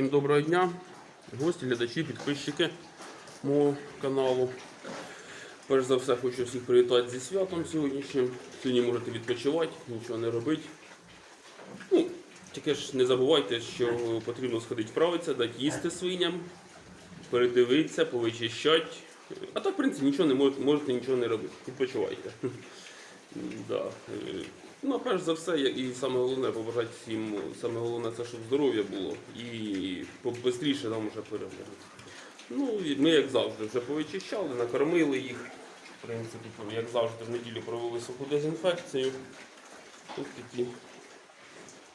Всім доброго дня, гості, глядачі, підписчики мого каналу. Перш за все хочу всіх привітати зі святом сьогоднішнім. Сьогодні можете відпочивати, нічого не робити. Ну, тільки ж не забувайте, що потрібно сходити вправитися, дати їсти свиням, передивитися, повичищати. А так, в принципі, нічого не можете, можете нічого не робити. Відпочивайте. Да. Ну, перш за все, і саме головне побажати всім, саме головне це, щоб здоров'я було і побистріше нам вже перегляд. Ну, і ми, як завжди, вже повичищали, накормили їх. В принципі, як завжди, в неділю провели суху дезінфекцію. Ось такі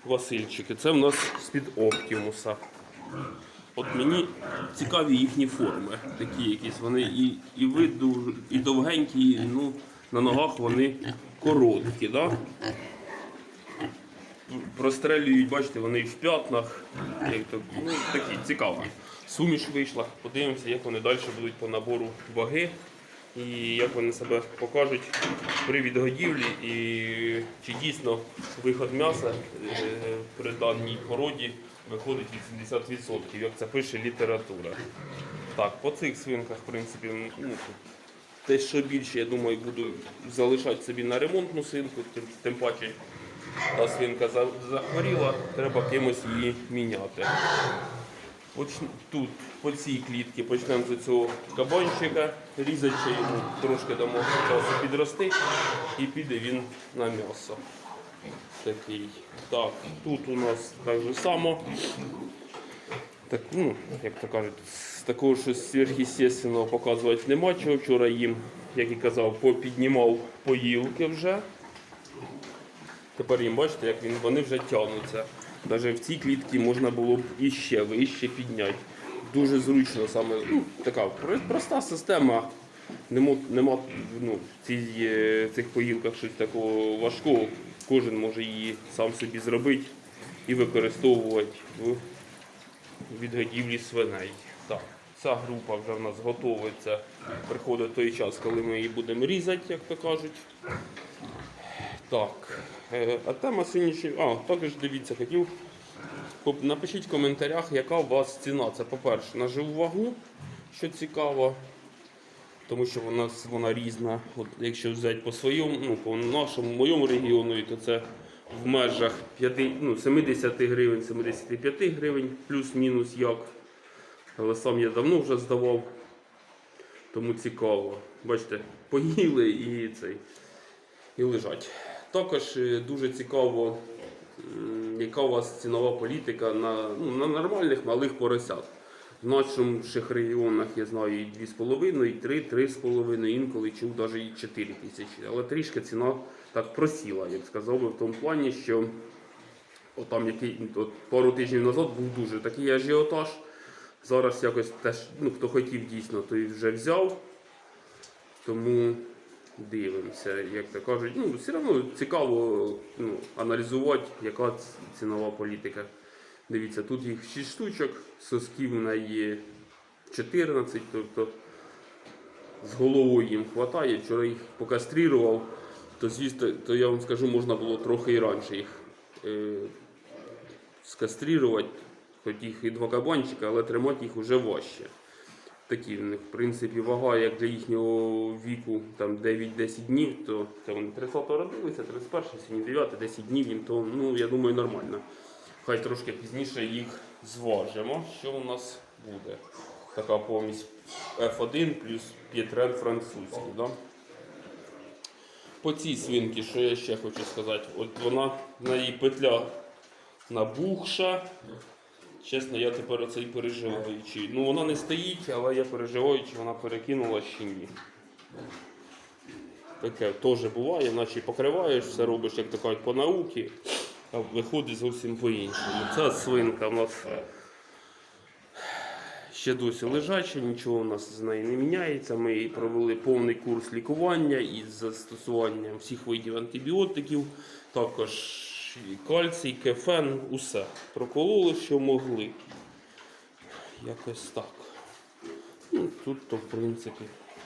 Васильчики. Це в нас з-під Оптімуса. От мені цікаві їхні форми. Такі якісь. Вони і, і вид дуже, і довгенькі, і, ну, на ногах вони короткі. Да? Прострелюють, бачите, вони в п'ятнах. Як то, ну, такі цікаві. Суміш вийшла. Подивимося, як вони далі будуть по набору ваги. І як вони себе покажуть при відгодівлі, і чи дійсно виход м'яса е, при даній породі виходить 80%, як це пише література. Так, по цих свинках, в принципі, ну, те, що більше, я думаю, буду залишати собі на ремонтну свинку, тим, тим паче та свинка захворіла, треба кимось її міняти. Тут по цій клітці почнемо з цього кабанчика, різати ще йому трошки дамо часу підрости і піде він на м'ясо. Такий. Так, тут у нас так же само. Так, ну, як то кажуть, такого щось сверхъестественного показувати нема чого. Вчора їм, як і казав, попіднімав поїлки вже. Тепер їм бачите, як він, вони вже тягнуться. Навіть в цій клітці можна було б іще вище підняти. Дуже зручно саме ну, така проста система. Нема, нема ну, в цій, е, цих поїлках щось такого важкого. Кожен може її сам собі зробити і використовувати в відгодівлі свиней. Так, ця група вже в нас готується. Приходить той час, коли ми її будемо різати, як то кажуть. Так, е, а тема сьогоднішньої. А, також дивіться, хотів. Напишіть в коментарях, яка у вас ціна. Це, по-перше, на живу вагу, що цікаво. Тому що вона, вона різна. От, якщо взяти по своєму, ну, по нашому моєму регіону, то це в межах 5, ну, 70 гривень, 75 гривень, плюс-мінус як. Але сам я давно вже здавав. Тому цікаво. Бачите, поїли і цей і лежать. Також е, дуже цікаво, яка у вас цінова політика на, ну, на нормальних малих поросят. В наших регіонах я знаю і 2,5, і 3, 3,5, інколи чув навіть і 4 тисячі. Але трішки ціна так просіла, я б сказав би, в тому плані, що от там який, от пару тижнів назад був дуже такий ажіотаж. Зараз якось теж, ну, хто хотів дійсно, той вже взяв. Тому дивимося, як то кажуть. Ну, все одно цікаво ну, аналізувати, яка цінова політика. Дивіться, тут їх 6 штучок, сосків в неї 14, тобто з головою їм вистачає. Вчора їх покастрірував, то звісно, то я вам скажу, можна було трохи і раніше їх е, скастрірувати, хоч їх і два кабанчика, але тримати їх вже важче. Такі в них, в принципі, вага, як для їхнього віку, там 9-10 днів, то це вони 30-го родилися, 31 сьогодні 9, 10 днів їм, то ну, я думаю, нормально. Хай трошки пізніше їх зважимо, що у нас буде. Така помість F1 плюс П'єтрен французький. Да? По цій свинці, що я ще хочу сказати, от вона на її петля набухша. Чесно, я тепер оцей переживаю. Чи... Ну вона не стоїть, але я переживаю, чи вона перекинула чи ні. Таке теж буває, наче покриваєш, все робиш, як то кажуть, по науці, а виходить зовсім по-іншому. Ця свинка у нас ще досі лежача, нічого у нас з нею не міняється. Ми провели повний курс лікування із застосуванням всіх видів антибіотиків, також і кальцій, кефен, усе. Прокололи, що могли. Якось так. Ну, тут, то, в принципі,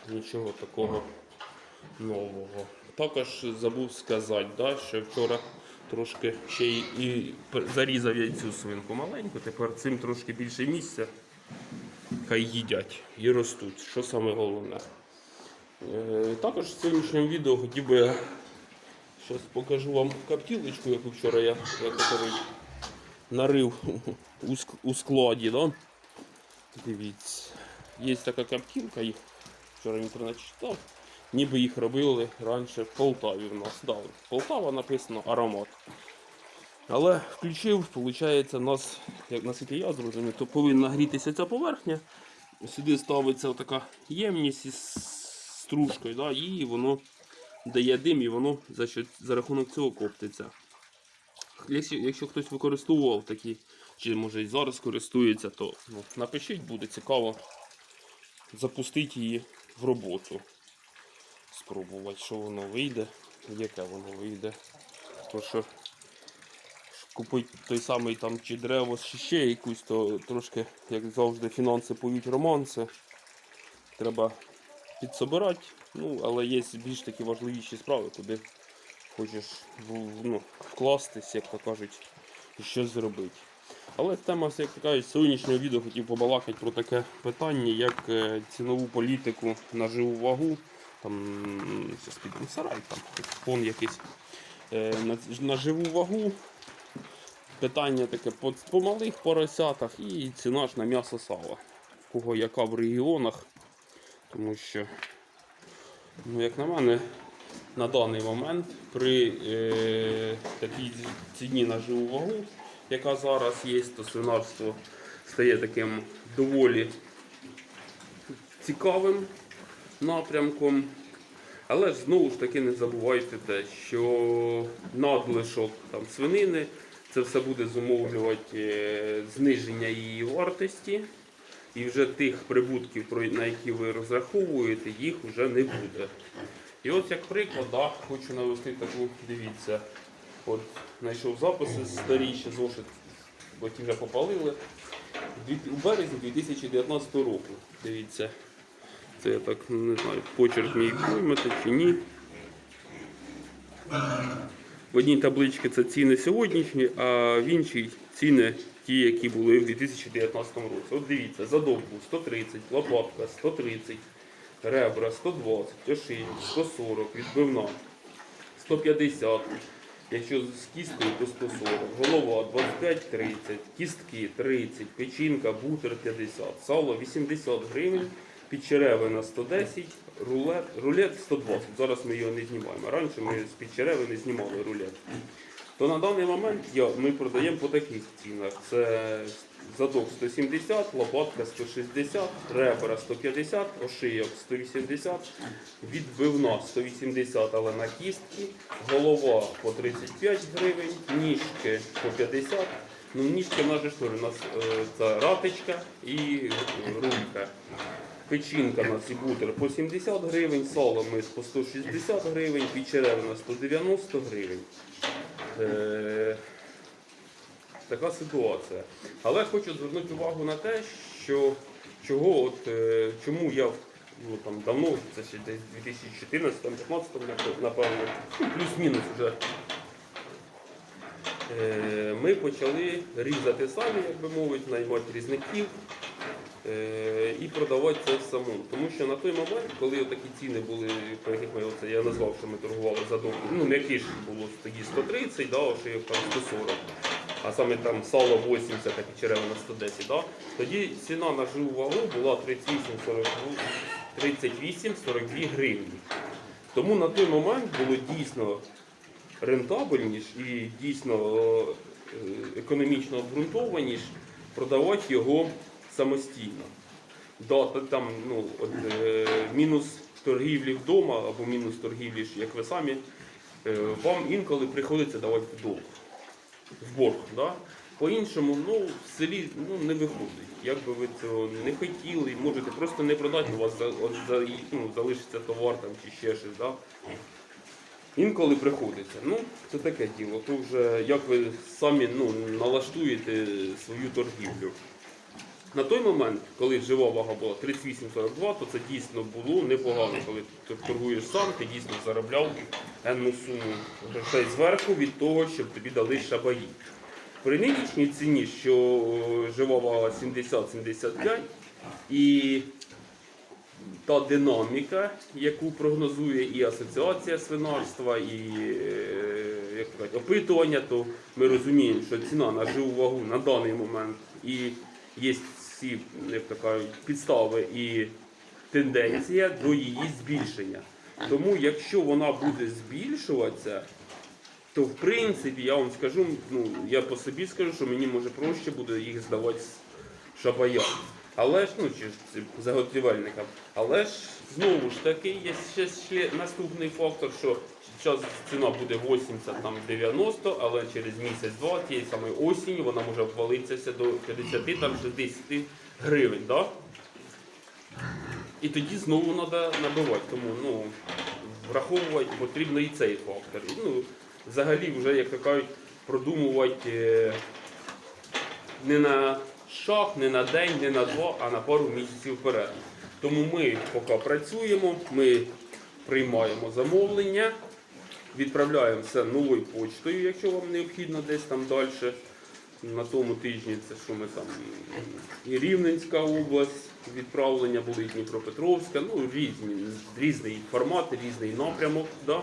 нічого такого нового. Також забув сказати, да, що вчора Трошки ще й і зарізав я цю свинку маленьку, тепер цим трошки більше місця. Хай їдять і ростуть, що саме головне. Е, Також в сьогоднішньому відео хотів би зараз покажу вам коптілочку, яку вчора я як нарив у, ск- у складі. Да? Дивіться. Є така коптілка, їх вчора в інтернеті читав. Ніби їх робили раніше в Полтаві в нас. Да, Полтава написано аромат. Але включив, виходить, нас, як наскільки я зрозумів, то повинна грітися ця поверхня. Сюди ставиться така ємність із стружкою, да, і воно дає дим, і воно за, що, за рахунок цього коптиться. Якщо, якщо хтось використовував такі, чи може і зараз користується, то ну, напишіть, буде цікаво запустити її в роботу. Спробувати, що воно вийде, яке воно вийде. То що купити той самий там чи дерево, чи ще якусь, то трошки, як завжди, фінанси поють романси. Треба підсобирати. Ну, але є більш такі важливіші справи, куди хочеш ну, вкластись, як то кажуть, і щось зробити. Але тема, як то кажуть, сьогоднішнього відео хотів побалакати про таке питання, як е, цінову політику на живу вагу. Там сарай, там фон якийсь. Е, на, на живу вагу. Питання таке по, по малих поросятах і ціна ж на м'ясо сала. Кого яка в регіонах. Тому що, ну, як на мене, на даний момент при е, такій ціні на живу вагу, яка зараз є, то свинарство стає таким доволі цікавим напрямком. Але ж знову ж таки не забувайте те, що надлишок там, свинини це все буде зумовлювати е, зниження її вартості. І вже тих прибутків, на які ви розраховуєте, їх вже не буде. І от як приклад, да, хочу навести таку, дивіться, от знайшов записи старі, ще зошит, бо ті вже попалили. У березні 2019 року. Дивіться. Це я так ну, не знаю, почерк мій поймете чи ні. В одній табличці це ціни сьогоднішні, а в іншій ціни ті, які були в 2019 році. От дивіться, задовбу 130, лопатка 130, ребра 120, ошейник 140, відбивна 150. Якщо з кісткою, то 140, голова 25-30, кістки 30, печінка, бутер 50, сало 80 гривень, підчеревина 110, рулет, рулет 120. Зараз ми його не знімаємо. Раніше ми з підчеревини знімали рулет. То на даний момент ми продаємо по таких цінах. Це задок 170, лопатка 160, ребра 150, ошийок 180, відбивна 180, але на кістки, голова по 35 гривень, ніжки по 50. Ну, ніжки в же у нас е, це ратичка і рулька. Печінка на ці бутер по 70 гривень, сало ми по 160 гривень, підчеревина 190 гривень. Е, така ситуація. Але хочу звернути увагу на те, що чого от, е, чому я ну, там, давно, це ще десь 2014-2015, напевно, ну, плюс-мінус вже. Е, ми почали різати самі, як би мовити, наймати різників і продавати це самому. Тому що на той момент, коли такі ціни були, про яких ми оце я назвав, що ми торгували за довго, ну м'які ж було тоді 130, да, ошийок там 140, а саме там сало 80, а підчеревина 110, да, тоді ціна на живу вагу була 38-42 гривні. Тому на той момент було дійсно рентабельніш і дійсно е, економічно обґрунтованіш продавати його самостійно. Да, там, ну, от, е, мінус торгівлі вдома або мінус торгівлі, як ви самі, е, вам інколи приходиться давати в долг, в борг. Да? По-іншому, ну, в селі ну, не виходить. Як би ви цього не хотіли, можете просто не продати, у вас за, от, за, ну, залишиться товар там, чи ще щось. Да? Інколи приходиться. Ну, це таке діло. То вже як ви самі ну, налаштуєте свою торгівлю. На той момент, коли жива вага була 38,42, то це дійсно було непогано. Коли ти торгуєш сам, ти дійсно заробляв енну суму грошей зверху від того, щоб тобі дали шабаї. При нинішній ціні, що жива вага 70-75 і та динаміка, яку прогнозує і Асоціація свинарства, і е, як кажуть, опитування, то ми розуміємо, що ціна на живу вагу на даний момент і є всі як то кажуть, підстави і тенденція до її збільшення. Тому якщо вона буде збільшуватися, то в принципі я вам скажу, ну я по собі скажу, що мені може проще буде їх здавати з шабая. Але ж, ну чи заготівельникам. Але ж знову ж таки є ще наступний фактор, що зараз ціна буде 80 там 90, але через місяць-два тієї самої осінні вона може обвалитися до 50 там 60 гривень. Да? І тоді знову треба набивати. Тому ну, враховувати потрібно і цей фактор. Ну, взагалі, вже, як то кажуть, продумувати е, не на шаг, не на день, не на два, а на пару місяців вперед. Тому ми поки працюємо, ми приймаємо замовлення, відправляємо все новою почтою, якщо вам необхідно десь там далі. На тому тижні це що ми там і Рівненська область, відправлення були Дніпропетровська, ну різні, різний формат, різний напрямок. Да?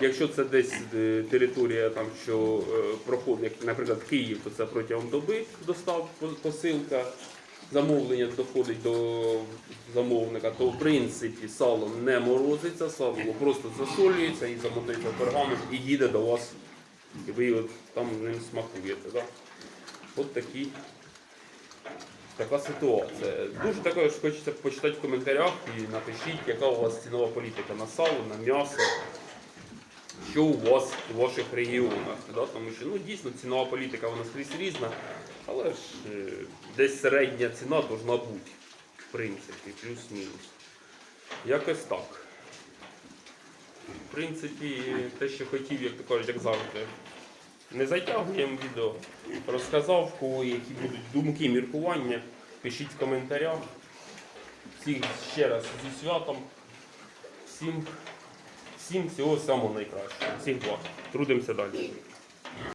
Якщо це десь е, територія, там, що е, проходить, наприклад, Київ, то це протягом доби достав посилка, замовлення доходить до замовника, то в принципі сало не морозиться, сало просто засолюється і замотується в пергамент і їде до вас, і ви от там ним смакуєте. Да? От такі. Така ситуація. Дуже також хочеться почитати в коментарях і напишіть, яка у вас цінова політика на сало, на м'ясо що у вас у ваших регіонах. Да? Тому що ну, дійсно цінова політика вона скрізь різна, але ж е, десь середня ціна повинна бути, в принципі, плюс-мінус. Якось так. В принципі, те, що хотів, як то кажуть, як завжди. Не затягуємо відео. Розказав, кого які будуть думки, міркування. Пишіть в коментарях. Всіх ще раз зі святом. Всім Всім всього самого найкращого. Всіх благ. Трудимося далі.